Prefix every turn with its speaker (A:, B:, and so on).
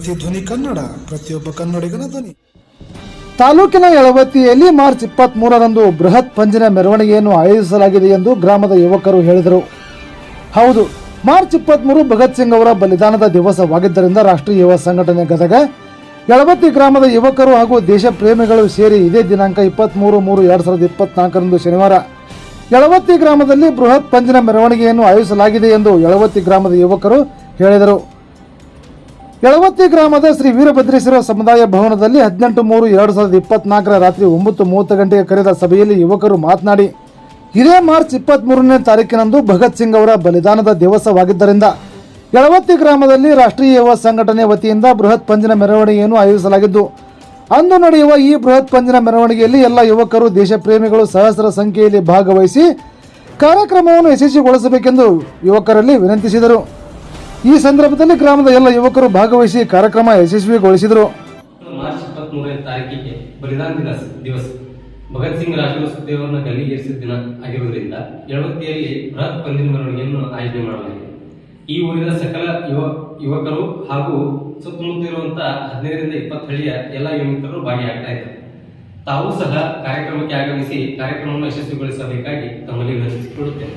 A: ಧ್ವನಿ ಕನ್ನಡ, ಪ್ರತಿಯೊಬ್ಬ ಕನ್ನಡಿಗನ ಧ್ವನಿ.
B: ತಾಲೂಕಿನ ಯಳವತ್ತಿಯಲ್ಲಿ ಮಾರ್ಚ್ ಇಪ್ಪತ್ತ್ ಮೂರರಂದು ಬೃಹತ್ ಪಂಜಿನ ಮೆರವಣಿಗೆಯನ್ನು ಆಯೋಜಿಸಲಾಗಿದೆ ಎಂದು ಗ್ರಾಮದ ಯುವಕರು ಹೇಳಿದರು. ಹೌದು, ಮಾರ್ಚ್ ಇಪ್ಪತ್ತ್ಮೂರು ಭಗತ್ ಸಿಂಗ್ ಅವರ ಬಲಿದಾನದ ದಿವಸವಾಗಿದ್ದರಿಂದ ರಾಷ್ಟ್ರೀಯ ಯುವ ಸಂಘಟನೆ ಗದಗ ಯಳವತ್ತಿ ಗ್ರಾಮದ ಯುವಕರು ಹಾಗೂ ದೇಶ ಪ್ರೇಮಿಗಳು ಸೇರಿ ಇದೇ ದಿನಾಂಕ ಇಪ್ಪತ್ತ್ಮೂರು ಮೂರು ಎರಡು ಸಾವಿರದ ಇಪ್ಪತ್ನಾಲ್ಕರಂದು ಶನಿವಾರ ಯಳವತ್ತಿ ಗ್ರಾಮದಲ್ಲಿ ಬೃಹತ್ ಪಂಜಿನ ಮೆರವಣಿಗೆಯನ್ನು ಆಯೋಜಿಸಲಾಗಿದೆ ಎಂದು ಯಳವತ್ತಿ ಗ್ರಾಮದ ಯುವಕರು ಹೇಳಿದರು. ಯಳವತ್ತಿ ಗ್ರಾಮದ ಶ್ರೀ ವೀರಭದ್ರೇಶ್ವರ ಸಮುದಾಯ ಭವನದಲ್ಲಿ ಹದಿನೆಂಟು ಮೂರು ಎರಡು ಸಾವಿರದ ಇಪ್ಪತ್ನಾಲ್ಕರ ರಾತ್ರಿ ಒಂಬತ್ತು ಮೂವತ್ತು ಗಂಟೆಗೆ ಕರೆದ ಸಭೆಯಲ್ಲಿ ಯುವಕರು ಮಾತನಾಡಿ, ಇದೇ ಮಾರ್ಚ್ ಇಪ್ಪತ್ತ್ಮೂರನೇ ತಾರೀಕಿನಂದು ಭಗತ್ ಸಿಂಗ್ ಅವರ ಬಲಿದಾನದ ದಿವಸವಾಗಿದ್ದರಿಂದ ಯಳವತ್ತಿ ಗ್ರಾಮದಲ್ಲಿ ರಾಷ್ಟ್ರೀಯ ಯುವ ಸಂಘಟನೆ ವತಿಯಿಂದ ಬೃಹತ್ ಪಂಜಿನ ಮೆರವಣಿಗೆಯನ್ನು ಆಯೋಜಿಸಲಾಗಿದ್ದು, ಅಂದು ನಡೆಯುವ ಈ ಬೃಹತ್ ಪಂಜಿನ ಮೆರವಣಿಗೆಯಲ್ಲಿ ಎಲ್ಲ ಯುವಕರು ದೇಶಪ್ರೇಮಿಗಳು ಸಹಸ್ರ ಸಂಖ್ಯೆಯಲ್ಲಿ ಭಾಗವಹಿಸಿ ಕಾರ್ಯಕ್ರಮವನ್ನು ಯಶಸ್ವಿಗೊಳಿಸಬೇಕೆಂದು ಯುವಕರಲ್ಲಿ ವಿನಂತಿಸಿದರು. ಈ ಸಂದರ್ಭದಲ್ಲಿ ಗ್ರಾಮದ ಎಲ್ಲ ಯುವಕರು ಭಾಗವಹಿಸಿ ಕಾರ್ಯಕ್ರಮ ಯಶಸ್ವಿಗೊಳಿಸಿದರು.
C: ಮಾರ್ಚ್ ಇಪ್ಪತ್ಮೂರನೇ ತಾರೀಕಿಗೆ ಬಲಿದಾನ ದಿನ ದಿವಸ. ಭಗತ್ ಸಿಂಗ್ ರಾಜಗುರು ಸುಖದೇವರನ್ನ ಗಲ್ಲಿಗೇರಿಸಿದ ದಿನ ಆಗಿರುವುದರಿಂದ ಯಳವತ್ತಿಯಲ್ಲಿ ಬೃಹತ್ ಪಂದಿನ ಮೆರವಣಿಗೆಯನ್ನು ಆಯೋಜನೆ ಮಾಡಲಾಗಿದೆ. ಈ ಊರಿನ ಸಕಲ ಯುವ ಯುವಕರು ಹಾಗೂ ಸುತ್ತಮುತ್ತ ಇರುವಂತಹ ಹದಿನೈದರಿಂದ ಇಪ್ಪತ್ತು ಹಳ್ಳಿಯ ಎಲ್ಲ ಯುವಕರು ಭಾಗಿಯಾಗ್ತಾ ಇದ್ದಾರೆ. ತಾವು ಸಹ ಕಾರ್ಯಕ್ರಮಕ್ಕೆ ಆಗಮಿಸಿ ಕಾರ್ಯಕ್ರಮವನ್ನು ಯಶಸ್ವಿಗೊಳಿಸಬೇಕಾಗಿ ತಮ್ಮಲ್ಲಿ ವಿನಂತಿಸಿಕೊಳ್ಳುತ್ತೇನೆ.